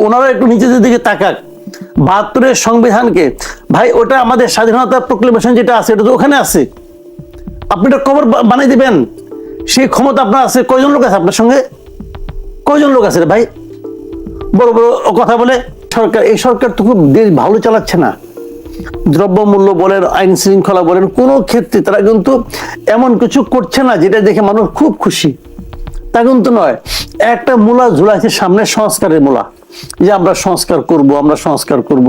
ওনারা একটু নিজেদের দিকে তাকাক। বাহাত্তরের সংবিধানকে। ভাই, ওটা আমাদের স্বাধীনতা প্রক্লেমেশন যেটা আছে, এটা তো ওখানে আছে। আপনি এটা কবর বা- বানাই দিবেন। সেই ক্ষমতা আপনার আছে। কয়জন লোক আছে আপনার সঙ্গে? কয়জন লোক আছে রে ভাই? বড় বড় কথা বলে সরকার এই সরকার তো খুব দেশ ভালো চালাচ্ছে না। দ্রব্যমূল্য বলেন, আইন শৃঙ্খলা বলেন, কোনো ক্ষেত্রে তারা কিন্তু এমন কিছু করছে না যেটা দেখে মানুষ খুব খুশি। তা কিন্তু নয়। একটা মূলা ঝুলাইছে সামনে সংস্কারের মূলা। যে আমরা সংস্কার করব, আমরা সংস্কার করব।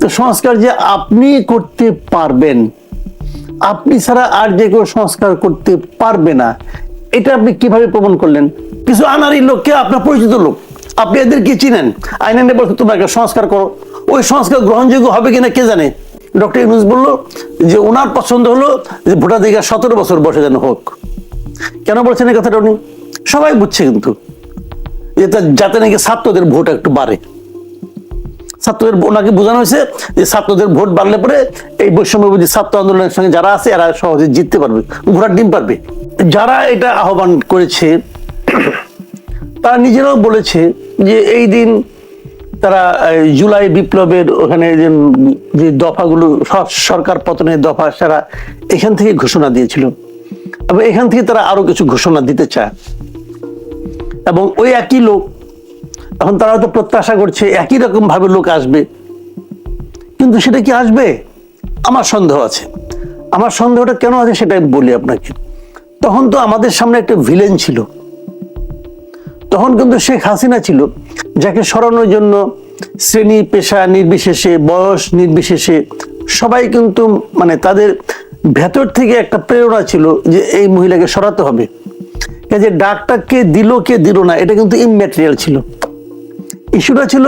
তো সংস্কার যে আপনি করতে পারবেন, আপনি ছাড়া আর যে কেউ সংস্কার করতে পারবে না, এটা আপনি কীভাবে প্রমাণ করলেন? কিছু আনারি লোককে আপনার পরিচিত লোক, আপনি এদেরকে চিনেন, আইন এনে বলছে, তোমরা সংস্কার করো। ওই সংস্কার গ্রহণযোগ্য হবে কিনা কে জানে? ডক্টর ইউনুস বলল যে ওনার পছন্দ হলো যে ভোটাধিকার সতেরো বছর বসে যেন হোক। কেন বলছেন এই কথাটা উনি? সবাই বুঝছে কিন্তু। যাতে নাকি ছাত্রদের ভোট একটু বাড়ে। ছাত্রদের ওনাকে বোঝানো হয়েছে যে ছাত্রদের ভোট বাড়লে পরে এই বৈষম্য বিরোধী ছাত্র আন্দোলনের সঙ্গে যারা আছে, এরা সহজে জিততে পারবে, ঘোড়ার ডিম পারবে। যারা এটা আহ্বান করেছে, তারা নিজেরাও বলেছে যে এই দিন তারা জুলাই বিপ্লবের ওখানে যে যে দফাগুলো সব সরকার পতনের দফা সারা এখান থেকে ঘোষণা দিয়েছিল। এবং এখান থেকে তারা আরও কিছু ঘোষণা দিতে চায়। এবং ওই একই লোক এখন তারা হয়তো প্রত্যাশা করছে একই রকম ভাবে লোক আসবে। কিন্তু সেটা কি আসবে? আমার সন্দেহ আছে। আমার সন্দেহটা কেন আছে সেটা আমি বলি আপনাকে। তখন তো আমাদের সামনে একটা ভিলেন ছিল। তখন কিন্তু শেখ হাসিনা ছিল, যাকে সরানোর জন্য শ্রেণি, পেশা, নির্বিশেষে, বয়স, নির্বিশেষে সবাই কিন্তু মানে তাদের ভেতর থেকে একটা প্রেরণা ছিল যে এই মহিলাকে সরাতে হবে। কাজে ডাকটা কে দিল কে দিল না, এটা কিন্তু ইম্যাটেরিয়াল ছিল। ইস্যুটা ছিল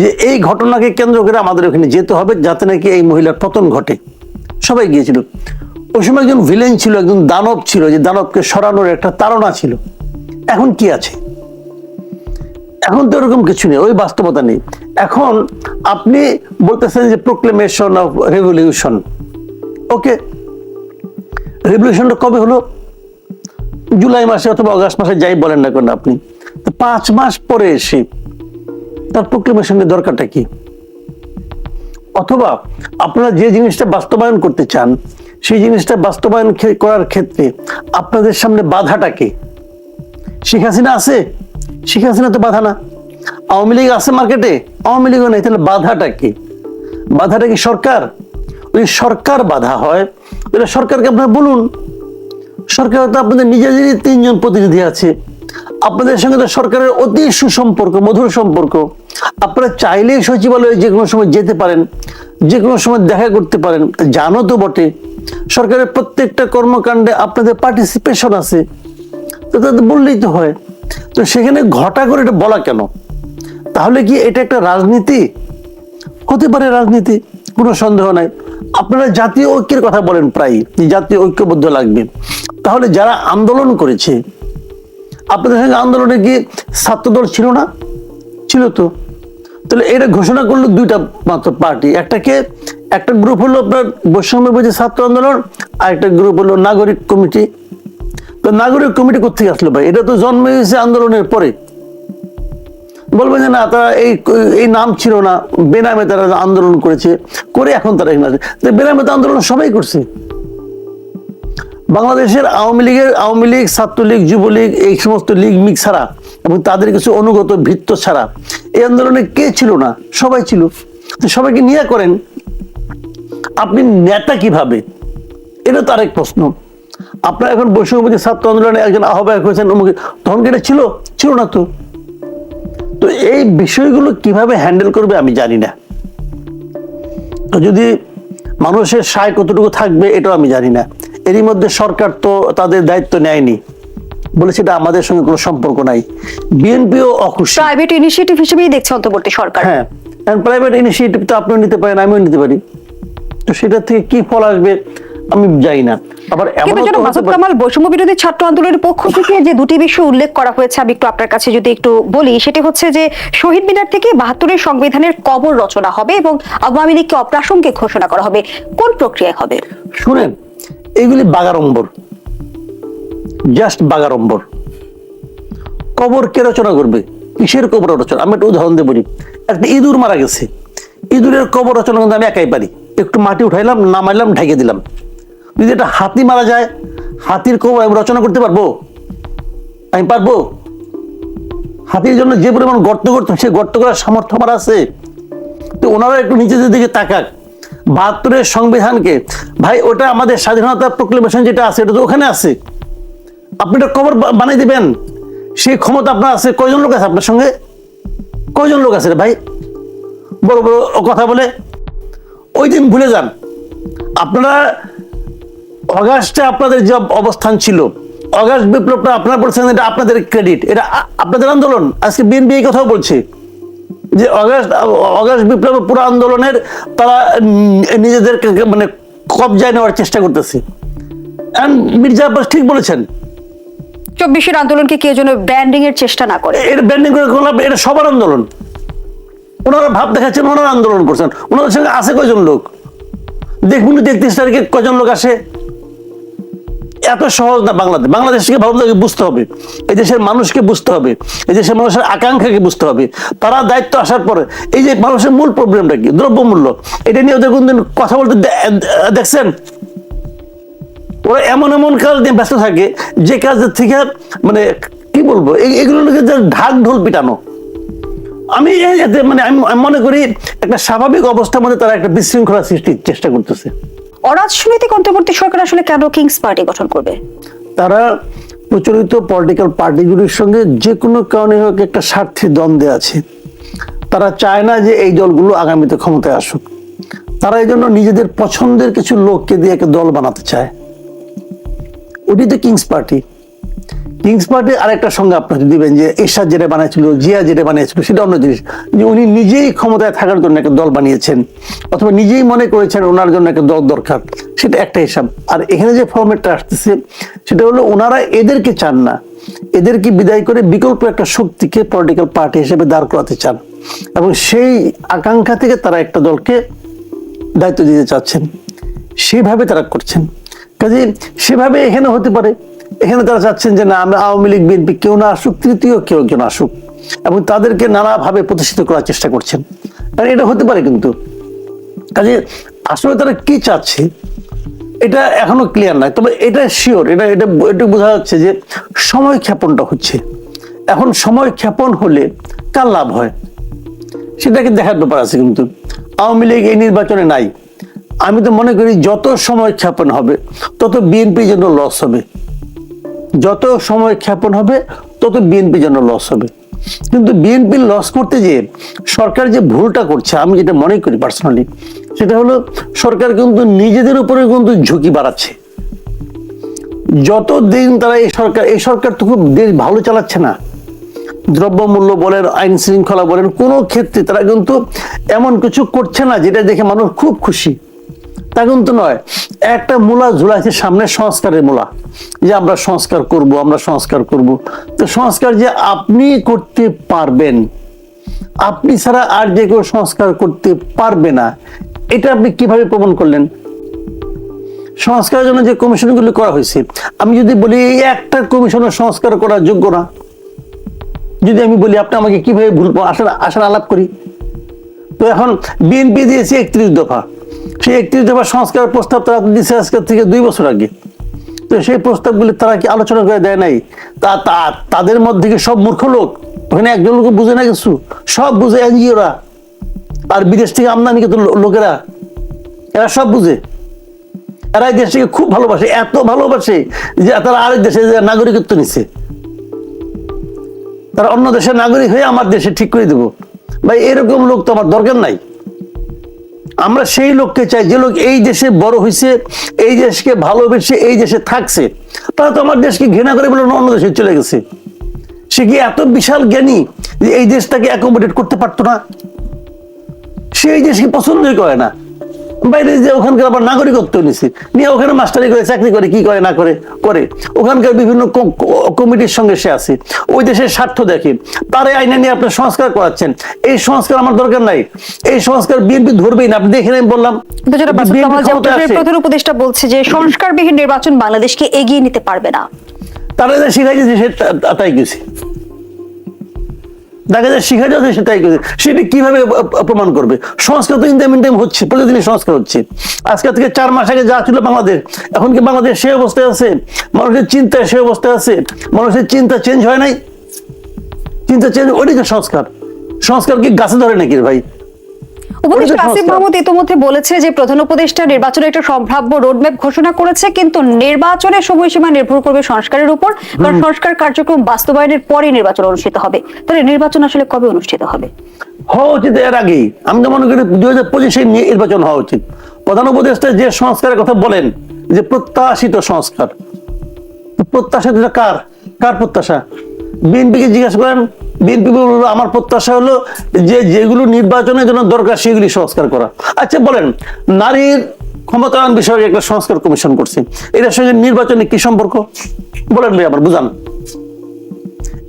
যে এই ঘটনাকে কেন্দ্র করে আমাদের ওখানে যেতে হবে, যাতে নাকি এই মহিলার পতন ঘটে। সবাই গিয়েছিল। ওই সময় একজন ভিলেন ছিল, একজন দানব ছিল, যে দানবকে সরানোর একটা তাড়না ছিল। এখন কি আছে? এখন তো এরকম কিছু নেই, ওই বাস্তবতা নেই। এখন আপনি বলতেছেন যে প্রোক্লেমেশন অফ রেভলিউশন ওকে রেভলিউশনটা কবে হলো? জুলাই মাসে অথবা অগাস্ট মাসে যাই বলেন না কেন আপনি? তো পাঁচ মাস পরে এসে তার প্রোক্লেমেশনের দরকারটা কি? অথবা আপনারা যে জিনিসটা বাস্তবায়ন করতে চান, সেই জিনিসটা বাস্তবায়ন করার ক্ষেত্রে আপনাদের সামনে বাধাটা কি? শেখ হাসিনা আছে? শেখ হাসিনা তো বাধা না। আওয়ামী লীগ আছে মার্কেটে? আওয়ামী লীগও নেই। তাহলে বাধাটা কি? বাধাটা কি সরকার? ওই সরকার বাধা হয়। তাহলে সরকারকে আপনারা বলুন। সরকার তো আপনাদের নিজেদেরই তিনজন প্রতিনিধি আছে। আপনাদের সঙ্গে তো সরকারের অতি সুসম্পর্ক, মধুর সম্পর্ক। আপনারা চাইলেই সচিবালয়ে যে কোনো সময় যেতে পারেন, যে কোনো সময় দেখা করতে পারেন, জানো তো বটে, সরকারের প্রত্যেকটা কর্মকাণ্ডে আপনাদের পার্টিসিপেশন আছে। তো তাদের বললেই তো হয়। তো সেখানে ঘটা করে এটা বলা কেন? তাহলে কি এটা একটা রাজনীতি? হতে পারে রাজনীতি। কোনো সন্দেহ নাই। আপনারা জাতীয় ঐক্যের কথা বলেন প্রায় জাতীয় ঐক্যবদ্ধ লাগবে। তাহলে যারা আন্দোলন করেছে, আপনাদের সঙ্গে আন্দোলনে গিয়ে ছাত্রদল ছিল না? ছিল তো। তাহলে এটা ঘোষণা করল দুইটা মাত্র পার্টি। একটাকে একটা গ্রুপ হলো আপনার বৈষম্য বিরোধী ছাত্র আন্দোলন, আর একটা গ্রুপ হলো নাগরিক কমিটি। তো নাগরিক কমিটি কোথেকে আসলো ভাই? এটা তো জন্ম হয়েছে আন্দোলনের পরে। বলবেন যে না, তারা এই এই নাম ছিল না, বেনামে তারা আন্দোলন করেছে, করে এখন তারা এখানে আছে। বেনামে তো আন্দোলন সবাই করছে। বাংলাদেশের আওয়ামী লীগের, আওয়ামী লীগ, ছাত্রলীগ, যুবলীগ, এই সমস্ত লীগ মিগ ছাড়া এবং তাদের কিছু অনুগত ভিত্ত ছাড়া, এই আন্দোলনে কে ছিল না? সবাই ছিল। তো সবাইকে নিয়ে করেন। আপনি নেতা কীভাবে? এটা তো আরেক প্রশ্ন। আপনার এখন বৈষম্যবাদী ছাত্র আন্দোলনে একজন আহ্বায়ক হয়েছেন, অমুকে তখন কি এটা ছিল? ছিল না তো। তো এই বিষয়গুলো কীভাবে হ্যান্ডেল করবে আমি জানি না। তো যদি মানুষের সায় কতটুকু থাকবে এটাও আমি জানি না। এরই মধ্যে সরকার তো তাদের দায়িত্ব নেয়নি বলেছে এটা আমাদের সঙ্গে কোনো সম্পর্ক নাই। বিএনপিও অখুশি। প্রাইভেট ইনিশিয়েটিভ হিসেবেই দেখছে অন্তর্বর্তী সরকার। হ্যাঁ প্রাইভেট ইনিশিয়েটিভ তো আপনিও নিতে পারেন আমিও নিতে পারি। তো সেটা থেকে কি ফল আসবে আমি জানি না। আবার কিন্তু এমনও যেন তো হতে মাসুদ কামাল বৈষম্য বিরোধী ছাত্র আন্দোলনের পক্ষ থেকে যে দুটি বিষয় উল্লেখ করা হয়েছে আমি একটু আপনার কাছে যদি একটু বলি সেটি হচ্ছে যে শহীদ মিনার থেকে বাহাত্তরের সংবিধানের কবর রচনা হবে এবং আওয়ামী লীগকে অপ্রাসঙ্গিক ঘোষণা করা হবে। কোন প্রক্রিয়ায় হবে? শুনেন এইগুলি বাগাড়ম্বর জাস্ট বাগাড়ম্বর কবর কে রচনা করবে? কিসের কবর রচনা? আমি একটা উদাহরণ দিয়ে বলি। একটা ইঁদুর মারা গেছে। ইঁদুরের কবর রচনা কিন্তু আমি একাই পারি। একটু মাটি উঠাইলাম নামাইলাম ঢেকে দিলাম। যদি একটা হাতি মারা যায়, হাতির কবর আমি রচনা করতে পারব? আমি পারব? হাতির জন্য যে পরিমাণ গর্ত করতাম সে গর্ত করার সামর্থ্য আমার আছে। তো ওনারা একটু নিজেদের দিকে তাকাক। বাহাত্তরের সংবিধানকে, ভাই, ওটা আমাদের স্বাধীনতা প্রক্লেমেশন যেটা আছে, এটা তো ওখানে আছে। আপনি এটা কবর বানিয়ে দিবেন। সেই ক্ষমতা আপনার আছে। কয়জন লোক আছে আপনার সঙ্গে? কয়জন লোক আছে রে ভাই? বড় বড় কথা বলে। ওই দিন ভুলে যান। আপনারা অগাস্টে আপনাদের যে অবস্থান ছিল অগাস্ট বিপ্লবটা আপনারা বলছেন এটা আপনাদের ক্রেডিট এটা আপনাদের আন্দোলন। আজকে বিএনপি এই কথাও বলছে যে অগাস্ট অগাস্ট বিপ্লবের পুরো আন্দোলনের তারা নিজেদেরকে মানে কবজায় নেওয়ার চেষ্টা করতেছে। মির্জা আব্বাস ঠিক বলেছেন। চব্বিশের আন্দোলনকে কেউ যেন ব্র্যান্ডিং এর চেষ্টা না করে। এটা ব্যান্ডিং করে কোনো এটা সবার আন্দোলন। ওনারা ভাব দেখাচ্ছেন ওনারা আন্দোলন করছেন। ওনাদের সঙ্গে আছে কয়জন লোক? দেখুন তেত্রিশ তারিখে কয়জন লোক আসে? এত সহজ না বাংলাদেশ। বাংলাদেশকে ভালো লাগে বুঝতে হবে। এই দেশের মানুষকে বুঝতে হবে। এই দেশের মানুষের আকাঙ্ক্ষাকে বুঝতে হবে। তারা দায়িত্ব আসার পরে এই যে মানুষের মূল প্রবলেমটা কি? দ্রব্যমূল্য। এটা নিয়ে ওদের কোনদিন কথা বলতে দেখছেন? ওরা এমন এমন কাজ নিয়ে ব্যস্ত থাকে, যে কাজের থেকে মানে কি বলব? এগুলো ঢাক ঢোল পিটানো। আমি মানে আমি মনে করি একটা স্বাভাবিক অবস্থার মধ্যে তারা একটা বিশৃঙ্খলা সৃষ্টির চেষ্টা করতেছে। অরাজনৈতিক অন্তর্বর্তী সরকার আসলে কেন কিংস পার্টি গঠন করবে? তারা প্রচলিত পলিটিক্যাল পার্টিগুলির সঙ্গে যে কোনো কারণে হোক একটা স্বার্থী দ্বন্দ্বে আছে। তারা চায় না যে এই দলগুলো আগামীতে ক্ষমতায় আসুক। তারা এই জন্য নিজেদের পছন্দের কিছু লোককে দিয়ে একটা দল বানাতে চায়। ওটি তো কিংস পার্টি কিংস পার্টি আরেকটা সঙ্গে আপনাকে দিবেন যে এরশাদ যেটা বানিয়েছিল, জিয়া যেটা বানিয়েছিল, সেটা অন্য জিনিস। যে উনি নিজেই ক্ষমতায় থাকার জন্য একটা দল বানিয়েছেন, অথবা নিজেই মনে করেছেন ওনার জন্য একটা দল দরকার, সেটা একটা হিসাব। আর এখানে যে ফর্মেটটা আসতেছে, সেটা হলো ওনারা এদেরকে চান না। এদেরকে বিদায় করে বিকল্প একটা শক্তিকে পলিটিক্যাল পার্টি হিসেবে দাঁড় করাতে চান। এবং সেই আকাঙ্ক্ষা থেকে তারা একটা দলকে দায়িত্ব দিতে চাচ্ছেন। সেভাবে তারা করছেন। কাজে সেভাবে এখানে হতে পারে। এখানে তারা চাচ্ছেন যে না, আমরা আওয়ামী লীগ, বিএনপি কেউ না আসুক, তৃতীয় কেউ একজন আসুক। এবং তাদেরকে নানাভাবে প্রতিষ্ঠিত করার চেষ্টা করছেন। কারণ এটা হতে পারে কিন্তু। কাজে আসলে তারা কি চাচ্ছে, এটা এখনও ক্লিয়ার নয় তবে এটা শিওর এটা এটা এটা বোঝা যাচ্ছে যে সময় ক্ষেপণটা হচ্ছে। এখন সময় ক্ষেপণ হলে কার লাভ হয়? সেটাকে দেখার ব্যাপার আছে কিন্তু। আওয়ামী লীগ এই নির্বাচনে নাই। আমি তো মনে করি যত সময় ক্ষেপণ হবে, তত বিএনপি জন্য লস হবে। যত সময় ক্ষেপণ হবে, তত বিএনপি জন্য লস হবে। কিন্তু বিএনপি লস করতে যে সরকার যে ভুলটা করছে, আমি যেটা মনে করি পার্সোনালি সেটা হলো সরকার কিন্তু নিজেদের উপরে কিন্তু ঝুঁকি বাড়াচ্ছে। যত দিন তারা এই সরকার এই সরকার তো খুব দেশ ভালো চালাচ্ছে না। দ্রব্যমূল্য বলেন, আইন শৃঙ্খলা বলেন, কোনো ক্ষেত্রে তারা কিন্তু এমন কিছু করছে না, যেটা দেখে মানুষ খুব খুশি। তা কিন্তু নয়। একটা মূলা ঝুলাইছে সামনে সংস্কারের মূলা। যে আমরা সংস্কার করব, আমরা সংস্কার করব। তো সংস্কার যে আপনি করতে পারবেন, আপনি ছাড়া আর যে কেউ সংস্কার করতে পারবে না, এটা আপনি কীভাবে প্রমাণ করলেন? সংস্কারের জন্য যে কমিশনগুলি করা হয়েছে, আমি যদি বলি এই একটা কমিশনের সংস্কার করার যোগ্য না, যদি আমি বলি আপনি আমাকে কীভাবে ভুল আসলে আসলে আলাপ করি? তো এখন বিএনপি দিয়েছে একত্রিশ দফা। সেই একত্রিশ দফা সংস্কার প্রস্তাব তারা দিয়েছে আজকের থেকে দুই বছর আগে। তো সেই প্রস্তাবগুলি তারা কি আলোচনা করে দেয় নাই? তা তাদের মধ্যে কি সব মূর্খ লোক? ওখানে একজন লোক বুঝে না কিছু। সব বুঝে এনজিওরা। আর বিদেশ থেকে আমদানি তো লোকেরা। এরা সব বুঝে। এরা এই দেশটাকে খুব ভালোবাসে, এত ভালোবাসে যে তারা আরেক দেশে নাগরিকত্ব নিচ্ছে তারা অন্য দেশের নাগরিক হয়ে আমার দেশে ঠিক করে দেবো। ভাই, এরকম লোক তো আমার দরকার নাই। আমরা সেই লোককে চাই, যে লোক এই দেশে বড় হয়েছে এই দেশকে ভালোবেসে এই দেশে থাকছে। তারা তো আমার দেশকে ঘৃণা করে বলে অন্য দেশে চলে গেছে। সে কি এত বিশাল জ্ঞানী যে এই দেশটাকে অ্যাকোমোডেট করতে পারতো না? সে এই দেশকে পছন্দই করে না। বাইরে যে ওখানকার আবার নাগরিকত্ব নিছে। নিয়ে ওখানে মাস্টারি করে চাকরি করে কি করে না করে করে। ওখানকার বিভিন্ন কমিটির সঙ্গে সে আছে। ওই দেশের স্বার্থ দেখে। তারে আইনে নিয়ে আপনি সংস্কার করাচ্ছেন। এই সংস্কার আমার দরকার নাই। এই সংস্কার বিএনপি ধরবেই না। আপনি দেখে নেন বললাম। প্রধান উপদেষ্টা বলছে যে সংস্কারবিহীন নির্বাচন বাংলাদেশকে এগিয়ে নিতে পারবে না। তারা যে শিখাইছে সে তা- তা- তাই গেছে। দেখা যায় শিখা যাচ্ছে তাই সেটি কীভাবে অপমান করবে? সংস্কার তো ইন্টাইম ইন্টাইম হচ্ছে, প্রতিদিনই সংস্কার হচ্ছে। আজকে থেকে চার মাস আগে যা ছিল বাংলাদেশ, এখন কি বাংলাদেশ সে অবস্থায় আছে? মানুষের চিন্তা সে অবস্থায় আছে? মানুষের চিন্তা চেঞ্জ হয় নাই? চিন্তা চেঞ্জ ওইটাই সংস্কার। সংস্কার কি গাছে ধরে নাকি ভাই? উপদেষ্টা আসিফ মাহমুদ ইতিমধ্যে বলেছে যে প্রধান উপদেষ্টা নির্বাচনের একটা সম্ভাব্য রোডম্যাপ ঘোষণা করেছে কিন্তু নির্বাচনের সময়সীমা নির্ভর করবে সংস্কারের উপর কারণ সংস্কার কার্যক্রম বাস্তবায়নের পরে নির্বাচন অনুষ্ঠিত হবে। তাহলে নির্বাচন আসলে কবে অনুষ্ঠিত হবে? হওয়া উচিত এর আগেই। আমি তো মনে করি দুই হাজার পঁচিশে নির্বাচন হওয়া উচিত। প্রধান উপদেষ্টা যে সংস্কারের কথা বলেন যে প্রত্যাশিত সংস্কার প্রত্যাশা কার? কার প্রত্যাশা? বিএনপিকে জিজ্ঞাসা করেন বিএনপি আমার প্রত্যাশা হলো যে যেগুলো নির্বাচনের জন্য দরকার সেগুলি সংস্কার করা। আচ্ছা বলেন, নারীর ক্ষমতায়ন বিষয়ে একটা সংস্কার কমিশন করছে। এটার সঙ্গে নির্বাচনে কি সম্পর্ক? বলেন ভাই আবার, বুঝান।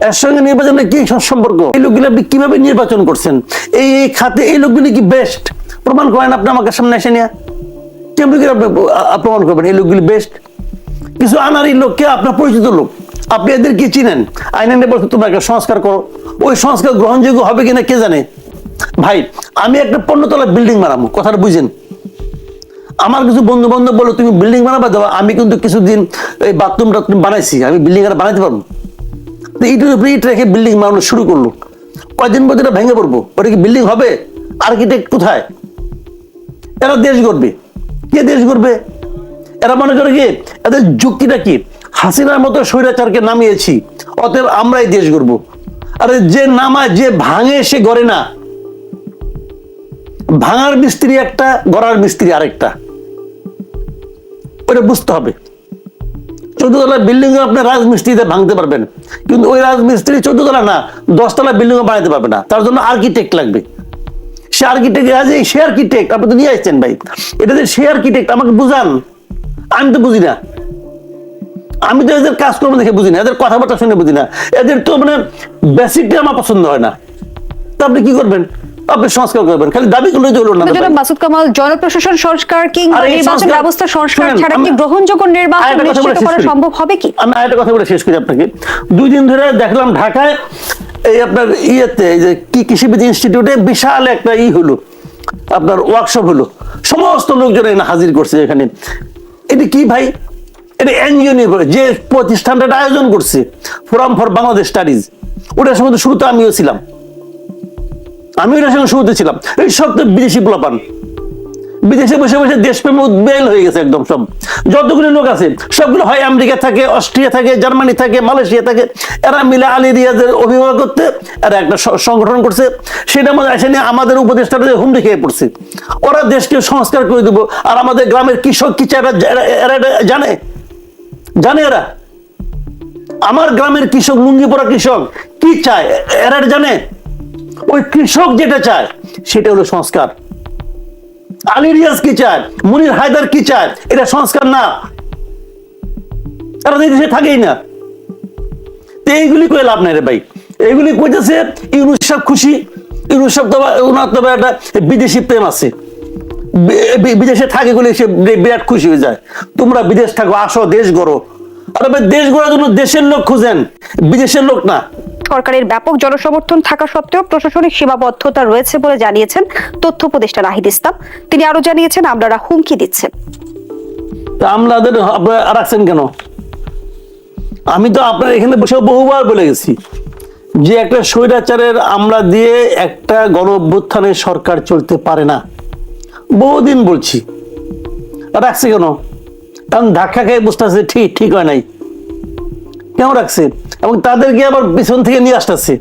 এর সঙ্গে নির্বাচনের কি সম্পর্ক? এই লোকগুলো আপনি কীভাবে নির্বাচন করছেন? এই এই খাতে এই লোকগুলি কি বেস্ট? প্রমাণ করেন আপনি আমাকে সামনে এসে নিয়ে। কেমনি করে আপনি প্রমাণ করবেন, এই লোকগুলি বেস্ট? কিছু আনারি লোককে আপনার পরিচিত লোক। আপনি এদের কি চিনেন? আইনে বলছে, তোমরা একটা সংস্কার করো। ওই সংস্কার গ্রহণযোগ্য হবে কিনা কে জানে? ভাই, আমি একটা পণ্যতলা বিল্ডিং বানাবো, কথাটা বুঝেন। আমার কিছু বন্ধু বান্ধব বলো, তুমি বিল্ডিং বানাবা? দেওয়া আমি কিন্তু কিছুদিন এই বাথরুম টাথরুম বানাইছি, আমি বিল্ডিং আর বানাইতে পারব। তো ইটের উপরে ইট রেখে বিল্ডিং বানানো শুরু করল। কয়দিন পর এটা ভেঙে পড়ব? ওটা কি বিল্ডিং হবে? আর্কিটেক্ট কোথায়? এরা দেশ গড়বে। কে দেশ গড়বে? এরা মনে করে কি, এদের যুক্তিটা কি? হাসিনার মতো স্বৈরাচারকে নামিয়েছি, অতএব আমরাই দেশ গড়বো। আরে যে নামায়, যে ভাঙে, সে গড়ে না। ভাঙার মিস্ত্রি একটা, গড়ার মিস্ত্রি আরেকটা। ওটা বুঝতে হবে। চোদ্দ তলা বিল্ডিং আপনি রাজমিস্ত্রিতে ভাঙতে পারবেন। কিন্তু ওই রাজমিস্ত্রি চোদ্দ তলা না, দশতলা বিল্ডিং বানাতে পারবে না। তার জন্য আর্কিটেক্ট লাগবে। সে আর্কিটেক্ট আছে, সে আর্কিটেক্ট আপনি তো নিয়ে আসছেন ভাই। এটা যে সে আর্কিটেক্ট আমাকে বুঝান। আমি তো বুঝি না। আমি তো এদের কাজকর্ম দেখে বুঝি না এদের কথাবার্তা শুনে বুঝি না এদের তো মানে বেসিকটা আমার পছন্দ হয় না। তা আপনি কি করবেন? আপনি সংস্কার করবেন খালি দাবি করলে চলুন না জনাব মাসুদ কামাল জনপ্রশাসন সংস্কার কিংবা নির্বাচন ব্যবস্থা সংস্কার ছাড়া কি গ্রহণযোগ্য নির্বাচন নিশ্চিত করা সম্ভব হবে কি? আমি আরেকটা কথা বলে শেষ করি আপনাকে। দুই দিন ধরে দেখলাম ঢাকায় এই আপনার ইয়েতে যে কি কৃষিবিদ ইনস্টিটিউটে বিশাল একটা ই হলো আপনার ওয়ার্কশপ হলো। সমস্ত লোকজন এখানে হাজির করছে এখানে। এটা কি ভাই? এটা এনজিও নিয়ে করে, যে প্রতিষ্ঠানটা আয়োজন করছে ফোরাম ফর বাংলাদেশ স্টাডিজ ওটার সঙ্গে শুরুতে আমিও ছিলাম। আমি ওটার সঙ্গে শুরুতে ছিলাম। এই সব তো বিদেশি পোলাপান। বিদেশে বসে বসে দেশপ্রেম উদ্বেল হয়ে গেছে একদম সব। যতগুলো লোক আছে, সবগুলো হয় আমেরিকা থাকে, অস্ট্রিয়া থাকে, জার্মানি থাকে, মালয়েশিয়া থাকে। এরা মিলে আলী রিয়াজের অভিভাবক করতে, এরা একটা সংগঠন করছে। সেটার মধ্যে এসে নিয়ে আমাদের উপদেষ্টাটা হুমড়ি খেয়ে পড়ছে। ওরা দেশকে সংস্কার করে দেবো, আর আমাদের গ্রামের কৃষক কি এরা এরা জানে? জানে এরা? আমার গ্রামের কৃষক, লুঙ্গি পরা কৃষক, কি চায়? এরা জানে? ওই কৃষক যেটা চায়, সেটা হলো সংস্কার। কি চায়? হায়দার কি চায়? এটা সংস্কার না। তারা দেশে থাকেই না। তো এইগুলি কয়ে লাভ নাই রে ভাই। এইগুলি কইতেছে ইউনুস খুশি, ইউনুস তো একটা বিদেশি প্রেম আছে। বিদেশে থাকে বলে সে বিরাট খুশি হয়ে যায়। তোমরা বিদেশ থাকো আসো দেশ গড়ো। আরে দেশ গড়ার জন্য দেশের লোক খুঁজেন। বিদেশের লোক না। সরকারের ব্যাপক জনসমর্থন থাকা সত্ত্বেও প্রশাসনিক সীমাবদ্ধতা রয়েছে বলে জানিয়েছেন তথ্য উপদেষ্টা নাহিদ ইসলাম। তিনি আরও জানিয়েছেন আমলারা হুমকি দিচ্ছেন আমলাদের আপনারা রাখছেন কেন? আমি তো আপনার এখানে বসে বহুবার বলে গেছি যে একটা স্বৈরাচারের আমলা দিয়ে একটা গণ অভ্যুত্থানের সরকার চলতে পারে না। বহুদিন বলছি। রাখছে কেন? কারণ ধাক্কা খেয়ে বুঝতে আছে ঠিক ঠিক হয় নাই। কেন রাখছে? এবং তাদেরকে আবার পিছন থেকে নিয়ে আসতেছে।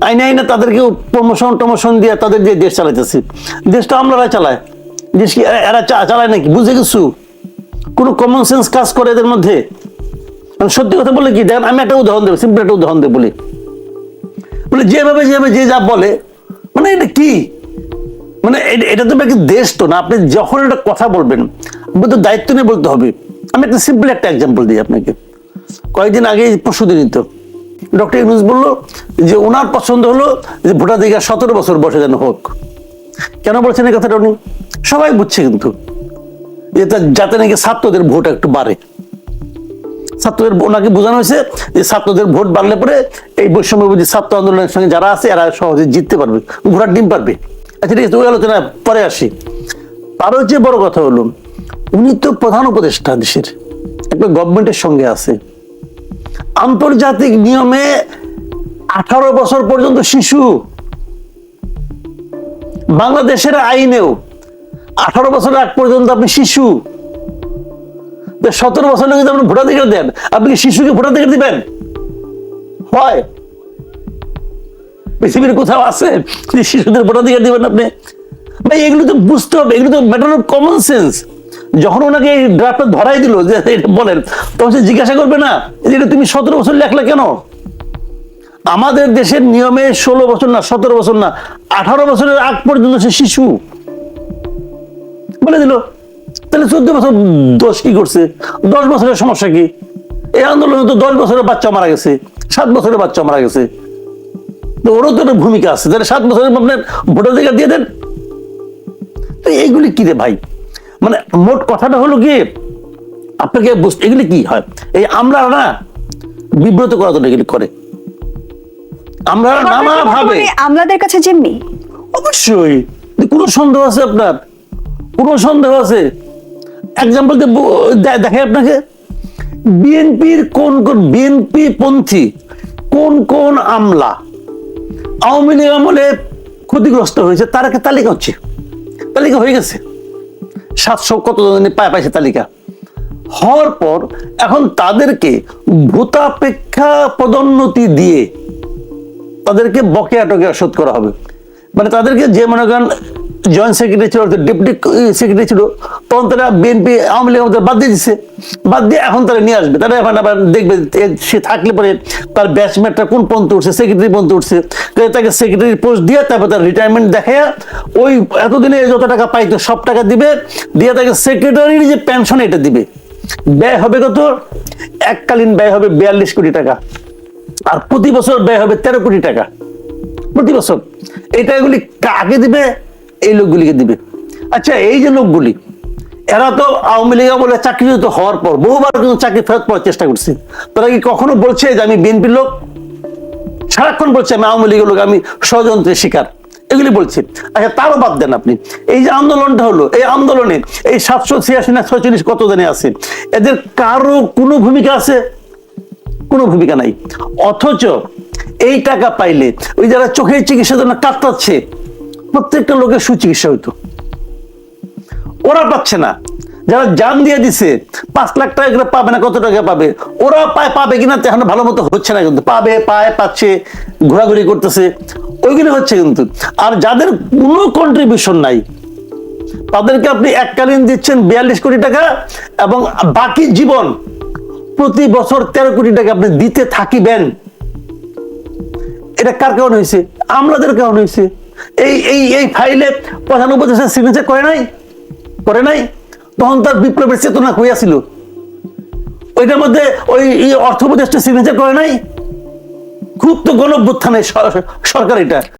আইনে আইনে তাদেরকে প্রমোশন টমোশন দিয়ে তাদের দিয়ে দেশ চালাইতেছে। দেশটা আমলারা চালায় দেশ কি এরা- চালায় নাকি? বুঝে কিছু কোনো কমন সেন্স কাজ করে এদের মধ্যে? সত্যি কথা বলে কি? দেখেন, আমি একটা উদাহরণ দেবো সিম্পল একটা উদাহরণ দেবো বলি। বলে, যেভাবে যেভাবে যে যা বলে মানে এটা কি? মানে এটা- এটা তো একটা দেশ তো না। আপনি যখন একটা কথা বলবেন আপনি তো দায়িত্ব নিয়ে বলতে হবে। আমি একটা সিম্পল একটা এক্সাম্পল দিই আপনাকে। কয়েকদিন আগে পরশু দিনই তো ডক্টর ইউনুস বলল যে ওনার পছন্দ হলো যে ভোটাধিকার সতেরো বছর বয়সে যেন হোক। কেন বলছেন এই কথাটা উনি? সবাই বুঝছে কিন্তু তা- যাতে নাকি ছাত্রদের ভোট একটু বাড়ে। ছাত্রদের ওনাকে বোঝানো হয়েছে যে ছাত্রদের ভোট বাড়লে পরে এই বৈষম্যবাদী ছাত্র আন্দোলনের সঙ্গে যারা আছে, এরা সহজে জিততে পারবে ঘোড়ার ডিম পারবে। আচ্ছা ঠিক আছে, ওই আলোচনা পরে আসি। আরও যে বড় কথা হলো, উনি তো প্রধান উপদেষ্টা দেশের, একটা গভর্নমেন্টের সঙ্গে আছে। আন্তর্জাতিক নিয়মে আঠারো বছর পর্যন্ত শিশু। বাংলাদেশের আইনেও আঠারো বছর আগ পর্যন্ত আপনি শিশু। সতেরো বছর যদি আপনি ভোটাধিকার দেন, আপনি কি শিশুকে ভোটাধিকার দিবেন? হয়। পৃথিবীর কোথাও আছে যে শিশুদের ভোটাধিকার দিবেন আপনি? ভাই, এগুলো তো বুঝতে হবে, এগুলো তো ম্যাটার অফ কমন সেন্স যখন ওনাকে এই ড্রাফটটা ধরাই দিল, যে এটা বলেন, তখন সে জিজ্ঞাসা করবে না এটা তুমি সতেরো বছর লেখলে কেন? আমাদের দেশের নিয়মে ষোলো বছর না, সতেরো বছর না, আঠারো বছরের আগ পর্যন্ত সে শিশু। বলে দিল, তাহলে চোদ্দ বছর দোষ কি করছে? দশ বছরের সমস্যা কি? এই আন্দোলনে তো দশ বছরের বাচ্চা মারা গেছে, সাত বছরের বাচ্চা মারা গেছে। ওরও তো একটা ভূমিকা আছে। তাহলে সাত বছরের আপনার ভোটাধিকার দিয়ে দেন। তো এইগুলি কি রে ভাই? মানে মোট কথাটা হলো কি আপনাকে বুঝতে এগুলি কি হয়? এই আমরা না বিব্রত করা তো এগুলি করে। আমরা নানা ভাবে আমলাদের কাছে যেমনি অবশ্যই। কোনো সন্দেহ আছে আপনার? কোনো সন্দেহ আছে? এক্সাম্পল দেখে আপনাকে। বিএনপির কোন কোন বিএনপি পন্থী কোন কোন আমলা? আওয়ামী লীগ আমলে ক্ষতিগ্রস্ত হয়েছে, তার একটা তালিকা হচ্ছে। তালিকা হয়ে গেছে। সাতশো কত জনের পায় পাইছে তালিকা। হওয়ার পর এখন তাদেরকে ভূতাপেক্ষা পদোন্নতি দিয়ে তাদেরকে বকেয়া টকেয়া শোধ করা হবে। মানে তাদেরকে যে মনে করেন জয়েন্ট সেক্রেটারি ছিল ডেপুটি সেক্রেটারি ছিল, তখন তারা বিএনপি আওয়ামী লীগ আমাদের বাদ দিয়ে দিচ্ছে বাদ দিয়ে এখন তারা নিয়ে আসবে। তারা এখন আবার দেখবে সে থাকলে পরে তার ব্যাচমেটটা কোন পর্যন্ত উঠছে সেক্রেটারি পর্যন্ত উঠছে। তাকে সেক্রেটারি পোস্ট দিয়ে তারপর তার রিটায়ারমেন্ট দেখায় ওই এতদিনে যত টাকা পাইতো সব টাকা দিবে, দিয়ে তাকে সেক্রেটারির যে পেনশন এটা দিবে। ব্যয় হবে কত? এককালীন ব্যয় হবে বিয়াল্লিশ কোটি টাকা। আর প্রতি বছর ব্যয় হবে তেরো কোটি টাকা। প্রতি বছর। এটা এগুলি কাকে দিবে? এই লোকগুলিকে দিবে। আচ্ছা এই যে লোকগুলি, এরা তো আওয়ামী লীগ বলে চাকরিচ্যুত হওয়ার পর, বহুবার কিন্তু চাকরি ফেরত পাওয়ার চেষ্টা করছে। তারা কি কখনো বলছে যে আমি বিএনপির লোক? সারাক্ষণ বলছে, আমি আওয়ামী লীগের লোক, আমি ষড়যন্ত্রের শিকার। এগুলি বলছে। আচ্ছা তারও বাদ দেন আপনি। এই যে আন্দোলনটা হলো, এই আন্দোলনে এই সাতশো ছিয়াশি না ছয়চল্লিশ কত দিনে আছে? এদের কারও কোনো ভূমিকা আছে? কোনো ভূমিকা নাই। অথচ এই টাকা পাইলে ওই যারা চোখের চিকিৎসার জন্য কাতরাচ্ছে প্রত্যেকটা লোকের সুচিকিৎসা হইতো। ওরা পাচ্ছে না। যারা জান দিয়ে দিছে, পাঁচ লাখ টাকা করে পাবে না, কত টাকা পাবে? ওরা পায়, পাবে কিনা এখন ভালো মতো হচ্ছে না কিন্তু। পাবে, পায়, পাচ্ছে, ঘোরাঘুরি করতেছে। ওইগুলো হচ্ছে কিন্তু। আর যাদের কোনো কন্ট্রিবিউশন নাই, তাদেরকে আপনি এককালীন দিচ্ছেন বিয়াল্লিশ কোটি টাকা এবং বাকি জীবন প্রতি বছর তেরো কোটি টাকা আপনি দিতে থাকিবেন। এটা কার কারণে হয়েছে? আমলাদের কারণে হয়েছে। এই এই এই ফাইলে প্রধান উপদেষ্টা সিগনেচার করে নাই করে নাই, তখন তার বিপ্লবের চেতনা হইয়াছিল ওইটার মধ্যে ওই অর্থ উপদেষ্টা সিগনেচার করে নাই? খুব তো গণ সরকার এটা।